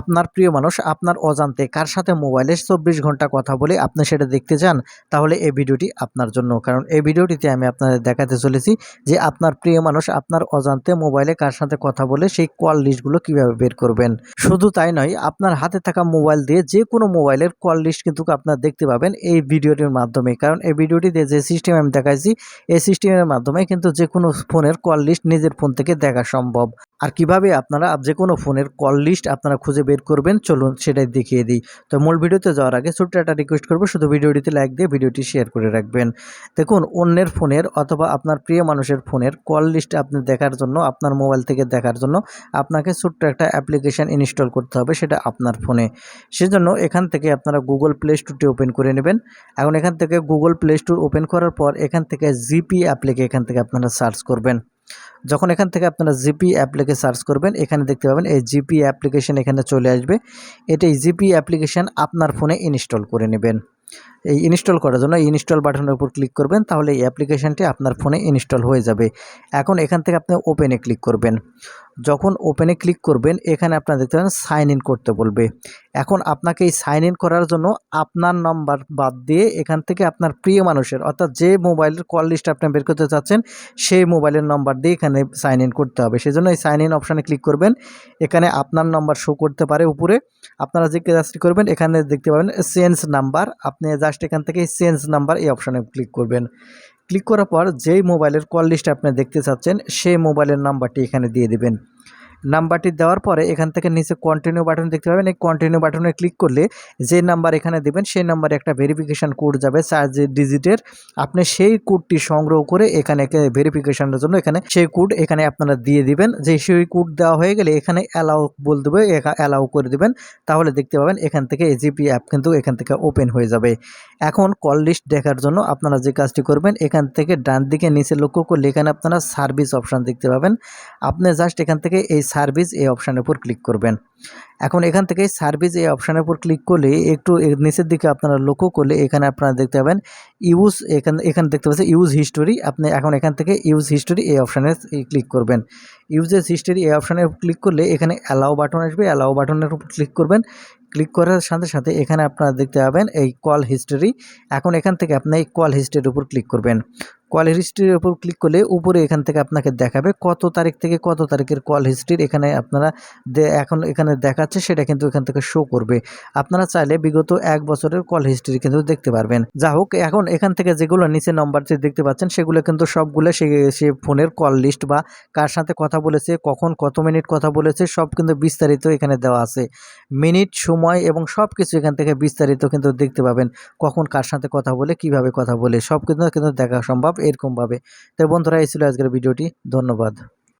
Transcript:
আপনার প্রিয় মানুষ, আপনার অজান্তে কার সাথে মোবাইলে চব্বিশ ঘণ্টা কথা বলে আপনি সেটা দেখতে চান, তাহলে এই ভিডিওটি আপনার জন্য। কারণ এই ভিডিওটিতে আমি আপনাদের দেখাতে চলেছি যে আপনার প্রিয় মানুষ, আপনার অজান্তে মোবাইলে কার সাথে কথা বলে সেই কল লিস্টগুলো কীভাবে বের করবেন। শুধু তাই নয়, আপনার হাতে থাকা মোবাইল দিয়ে যে কোনো মোবাইলের কল লিস্ট কিন্তু আপনার দেখতে পাবেন এই ভিডিওটির মাধ্যমে। কারণ এই ভিডিওটিতে যে সিস্টেম আমি দেখাইছি, এই সিস্টেমের মাধ্যমে কিন্তু যে কোনো ফোনের কল লিস্ট নিজের ফোন থেকে দেখা সম্ভব। আর কীভাবে আপনারা যে কোনো ফোনের কল লিস্ট আপনারা খুঁজে বের করবেন, চলুন সেটাই দেখিয়ে দিই। তো মূল ভিডিওতে যাওয়ার আগে ছোট্ট একটা রিকোয়েস্ট করব, শুধু ভিডিওটিতে লাইক দিয়ে ভিডিওটি শেয়ার করে রাখবেন। দেখুন, অন্যের ফোনের অথবা আপনার প্রিয় মানুষের ফোনের কল লিস্ট আপনি দেখার জন্য, আপনার মোবাইল থেকে দেখার জন্য আপনাকে ছোট্ট একটা অ্যাপ্লিকেশান ইনস্টল করতে হবে সেটা আপনার ফোনে। সেজন্য এখান থেকে আপনারা গুগল প্লে স্টোরটি ওপেন করে নেবেন। এখন এখান থেকে গুগল প্লে স্টোর ওপেন করার পর এখান থেকে জিপি অ্যাপ্লিকে এখান থেকে আপনারা সার্চ করবেন। যখন এখান থেকে আপনারা জিপি অ্যাপ্লিকে সার্চ করবেন, এখানে দেখতে পাবেন এই জিপি অ্যাপ্লিকেশন এখানে চলে আসবে। এটাই জিপি অ্যাপ্লিকেশান আপনার ফোনে ইনস্টল করে নেবেন। এই ইনস্টল করার জন্য ইনস্টল বাটনের উপর ক্লিক করবেন, তাহলে এই অ্যাপ্লিকেশানটি আপনার ফোনে ইনস্টল হয়ে যাবে। এখন এখান থেকে আপনি ওপেনে ক্লিক করবেন। যখন ওপেনে ক্লিক করবেন, এখানে আপনার দেখতে পাবেন সাইন ইন করতে বলবে। এখন আপনাকে এই সাইন ইন করার জন্য আপনার নাম্বার বাদ দিয়ে এখান থেকে আপনার প্রিয় মানুষের, অর্থাৎ যে মোবাইলের কল লিস্ট আপনি বের করতে চাচ্ছেন, সেই মোবাইলের নাম্বার দিয়ে এখানে সাইন ইন করতে হবে। সেজন্য এই সাইন ইন অপশানে ক্লিক করবেন। এখানে আপনার নাম্বার শো করতে পারে উপরে। আপনারা যে কাজটি করবেন, এখানে দেখতে পাবেন চেঞ্জ নাম্বার আপনি জাস্ট এখান থেকে চেঞ্জ নাম্বার এই অপশানে ক্লিক করবেন। ক্লিক করার পর যেই মোবাইলের কল লিস্ট আপনি দেখতে চাচ্ছেন, সেই মোবাইলের নাম্বারটি এখানে দিয়ে দেবেন। নাম্বারটি দেওয়ার পরে এখান থেকে নিচে কন্টিনিউ বাটন দেখতে পাবেন। এই কন্টিনিউ বাটনে ক্লিক করলে যে নাম্বার এখানে দেবেন, সেই নাম্বারে একটা ভেরিফিকেশান কোড যাবে, চার ডিজিটের আপনি সেই কোডটি সংগ্রহ করে এখানে ভেরিফিকেশানের জন্য এখানে সেই কোড এখানে আপনারা দিয়ে দিবেন। যে সেই কোড দেওয়া হয়ে গেলে এখানে অ্যালাউ বল দেবে অ্যালাউ করে দিবেন। তাহলে দেখতে পাবেন এখান থেকে এজিপি অ্যাপ কিন্তু এখান থেকে ওপেন হয়ে যাবে। এখন কল লিস্ট দেখার জন্য আপনারা যে কাজটি করবেন, এখান থেকে ডান দিকে নিচে লক্ষ্য করলে এখানে আপনারা সার্ভিস অপশান দেখতে পাবেন। আপনি জাস্ট এখান থেকে এই সার্ভিস এই অপশানের উপর ক্লিক করবেন। এখন এখান থেকে সার্ভিস এই অপশানের উপর ক্লিক করলে একটু নিচের দিকে আপনারা লক্ষ্য করলে এখানে আপনারা দেখতে পাবেন ইউজ এখানে এখানে দেখতে পাচ্ছেন ইউজ হিস্টোরি। আপনি এখন এখান থেকে ইউজ হিস্টোরি এই অপশানে ক্লিক করবেন। ইউজেস হিস্টোরি এই অপশানে ক্লিক করলে এখানে অ্যালাউ বাটন আসবে। অ্যালাউ বাটনের উপর ক্লিক করবেন। ক্লিক করার সাথে সাথে এখানে আপনারা দেখতে পাবেন এই কল হিস্টোরি। এখন এখান থেকে আপনি এই কল হিস্টোরির উপর ক্লিক করবেন। কল হিস্ট্রির উপর ক্লিক করলে উপরে এখান থেকে আপনাকে দেখাবে কত তারিখ থেকে কত তারিখের কল হিস্ট্রির এখানে আপনারা এখন এখানে দেখাচ্ছে, সেটা কিন্তু এখান থেকে শো করবে। আপনারা চাইলে বিগত এক বছরের কল হিস্ট্রি কিন্তু দেখতে পারবেন। যা হোক, এখন এখান থেকে যেগুলো নিচে নম্বর যে দেখতে পাচ্ছেন, সেগুলো কিন্তু সবগুলো সে ফোনের কল লিস্ট বা কার সাথে কথা বলেছে, কখন কত মিনিট কথা বলেছে, সব কিন্তু বিস্তারিত এখানে দেওয়া আছে। মিনিট, সময় এবং সব কিছু এখান থেকে বিস্তারিত কিন্তু দেখতে পাবেন, কখন কার সাথে কথা বলে, কীভাবে কথা বলে, সব কিন্তু কিন্তু দেখা সম্ভব। এরকমভাবে। তো বন্ধুরা এই ছিল আজকের ভিডিওটি। ধন্যবাদ।